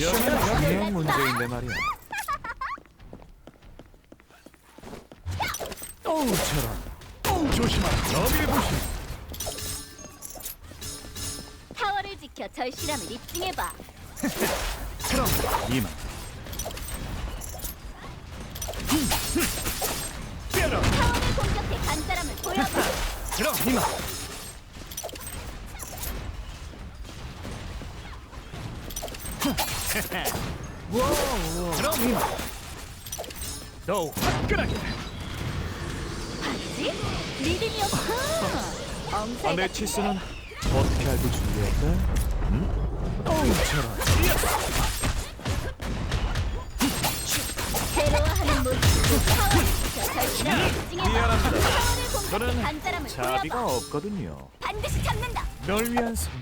중요한 문제인데 말이야. 어우 저런. 어우 조심하라. 여길 보시. 타워를 지켜 절실함을 입증해봐. 그럼 이만. 타워를 공격해 간 사람을 보여봐. 그럼 이만. 이만. 더 화끈하게. 봤지? 엄살 같은데? 아메치스는 어떻게 알고 준비했다? 응? 어우 저런. 괴로워하는 모습. 미안합니다. 저는 간사람을 자비가. 없거든요. 반드시 잡는다. 널 위한 선물.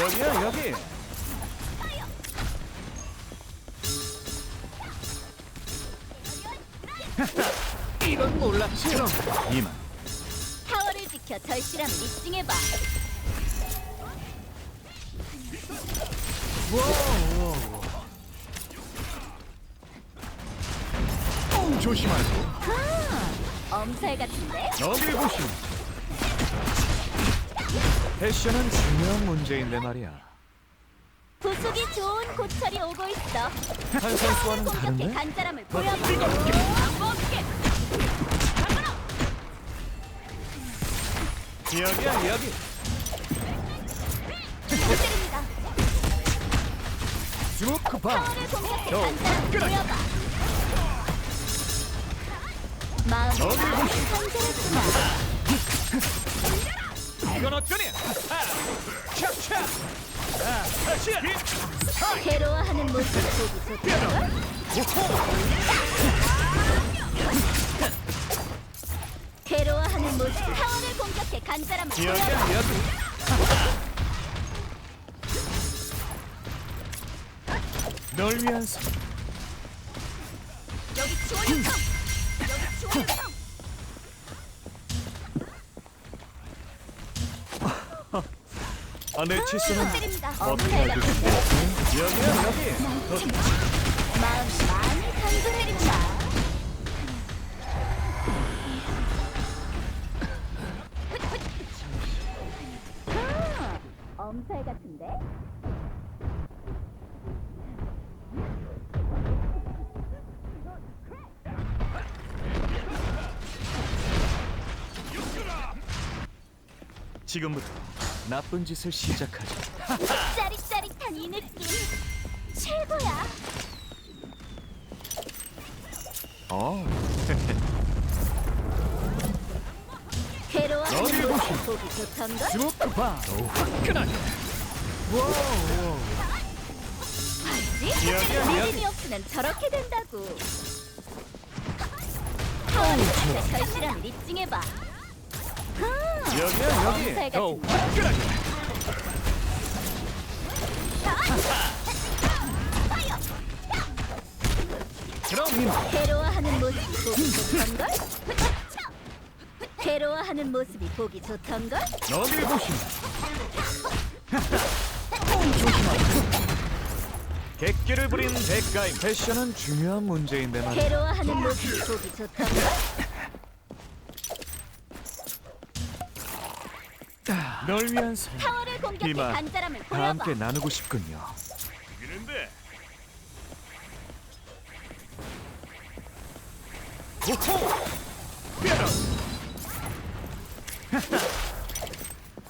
여기야 여기. 이건 몰랐지. 이만. 타워를 지켜 절실함을 입증해봐. 어우 조심하고. 아, 엄살 같은데? 여길 보시오. 패션은 중요한 문제인데 말이야. 부수기 좋은 고철이 오고 있어. 공격해 다른데? 간사람을 보여봐. 여기야 여기. 때립니다. 스모크 바. 타워를 공격해 너 간사람을 끄라. 보여봐. 마음이 저기 많이 상들었구나. 이건 어쩌냐? 아, 촥촥. 아, 다시. 스타일. 괴로워하는 모습 보기 좋다. 타워를 공격해 여기. 널 위한 선물. 여기 지원 요청. 여기 지원 요청. 아네치스는 때립니다. 어떻게 같은데? 준비했다? 여기야 여기. 지금부터 나쁜 짓을 시작하자. 짜릿짜릿한 이 느낌 최고야. 어. 괴로워하는 모습 보기 좋던걸? 스모크 바. 화끈하게. 여기야, 믿음이 없으면 저렇게 된다고. 타워를 절실함을 입증해봐. 아, 여기야 여기. 더? 화끈하게. 그럼. 괴로워하는 모습이 보기 좋던걸? 괴로워하는 모습이 보기 좋던걸? 보시오. 조심하세요. 객기를 부린 대가임. 패션은 중요한 문제인데 말이야. 괴로워하는 모습이 보기 좋던걸? 널 위한 선물. 타워를 공격해 이만 간 사람을 다 보여봐. 함께 나누고 싶군요. 이런데!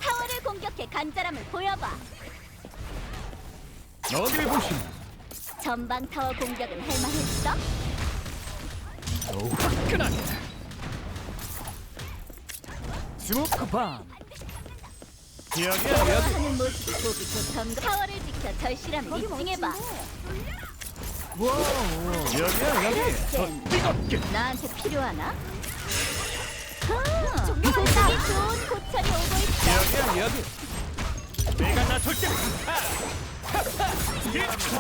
타워를 공격해 간 사람을 보여봐. 어딜 보시오. 전방 타워 공격은 할 만했어? 더 화끈하게. 스모크 밤. 괴로워하는 모습이 보기 좋던걸? 타워를 지켜 절실함을 입증해봐. 여기야 여기. 더 쌤, 뜨겁게. 나한테 필요하나? 아, 소식이 좋은 고철이 오고 있어. 여기야 여기. 내가 나설 때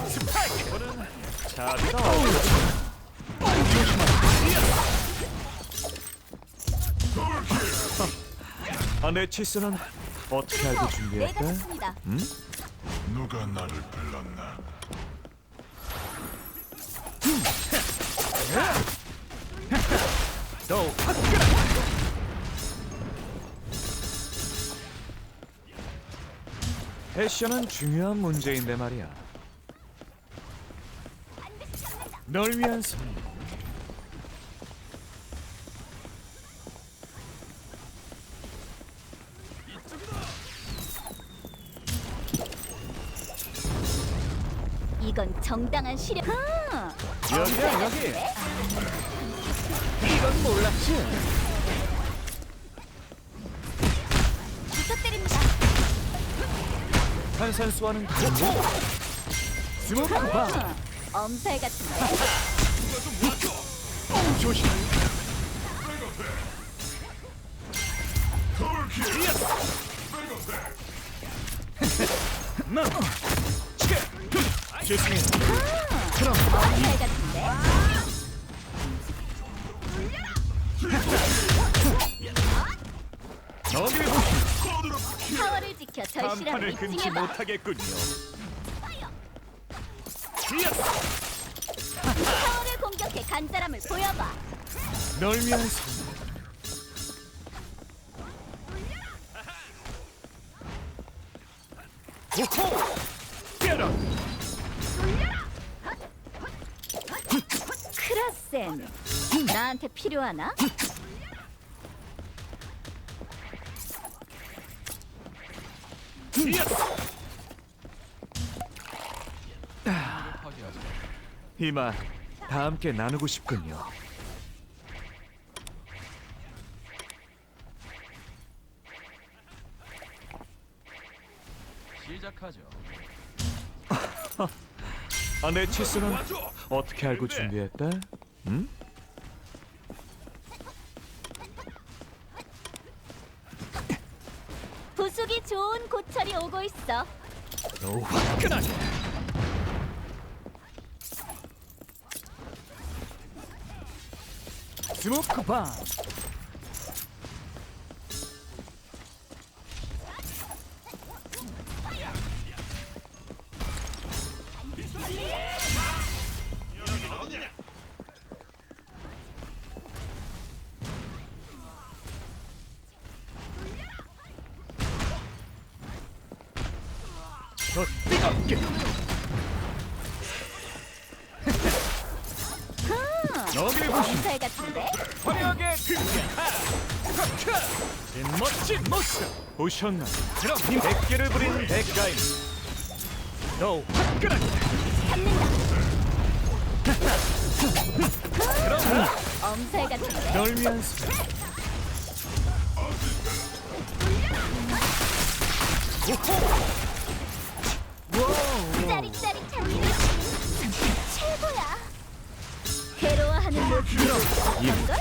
스파이크. 오는 자비가 없어. 아네치스는 어떻게 알고 준비했다? 내가 좋습니다. 응? 누가 나를 불렀나? 더 화끈하게 패션은 중요한 문제인데 말이야 널 위한 선물 이건 정당한 시련. 아, 여기야 여기. 이건 몰랐지. 부탁드립니다. 탄산수와는 다른 스모크 바 아, 엄살 같은데. 조심 저기 보시 파워를 지켜 절실함을 금치 입증해봐. 못하겠군요 파워를 공격해 간절함을 보여봐. 널 위한 선물 오호! 깨라! 크라센. 나한테 필요하나? 이마 다 함께 나누고 싶군요. 시작하죠. 아, 내 치수는 어떻게 알고 준비했다? 응? 부수기 좋은 고철이 오고 있어. 너 화끈하게! 스모크 바! 여기 보시 엄살 같은데. 화려하게 등장! 진 멋진 모습! 보셨나? 그럼 이 백개를 부린 대가인 너 화끈하게! 엄살 같은데. 널 위한 수 짜릿짜릿한 최고야. 괴로워하는 어떤걸?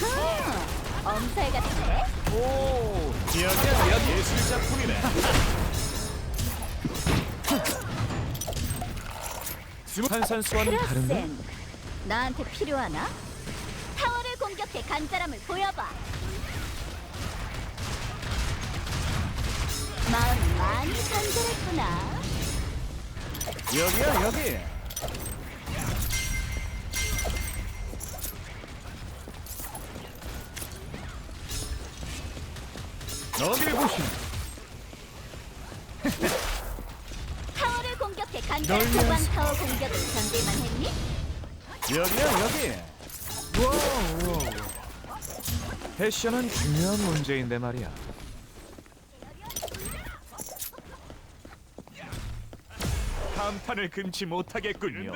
흠, 엄살 같은데. 오! 여기야 여기 예술 작품이네 탄산수와는 다른데? 크라센. 나한테 필요하나? 타워를 공격해 간절함을 보여봐. 마음 많이 간절했구나. 여기야 여기. 여기 보시면 타워를 공격해 간절 널 위한 후방 수- 타워 공격은 견딜만 했니? 여기야 여기. 와우 패션은 중요한 문제인데 말이야 한판을 금치 못하겠군요.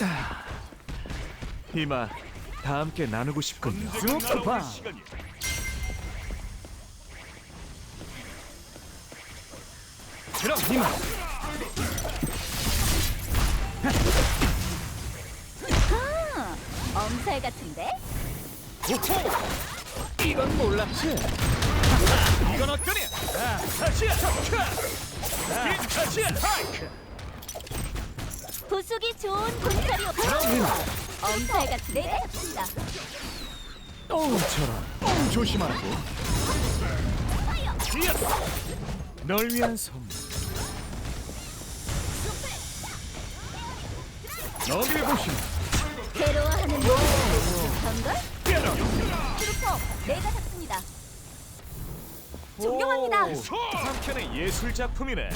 아, 이마 다 함께 나누고 싶군요. 바 그럼 이마. 아, 엄살 같은데? 오호! 이건 몰랐지? 이건 어떠냐? 아! 아! 부수기 좋은 군사리 그럼 엄살 같은데? 나 어우, 저런. 어우, 조심하라고. 준비했어. 널 위한 선물. 여기를 보시오. 괴로워하는 모습을 걸 깨라. 트루퍼 내가 잡습니다. 존경합니다. 한편의 예술 작품이네.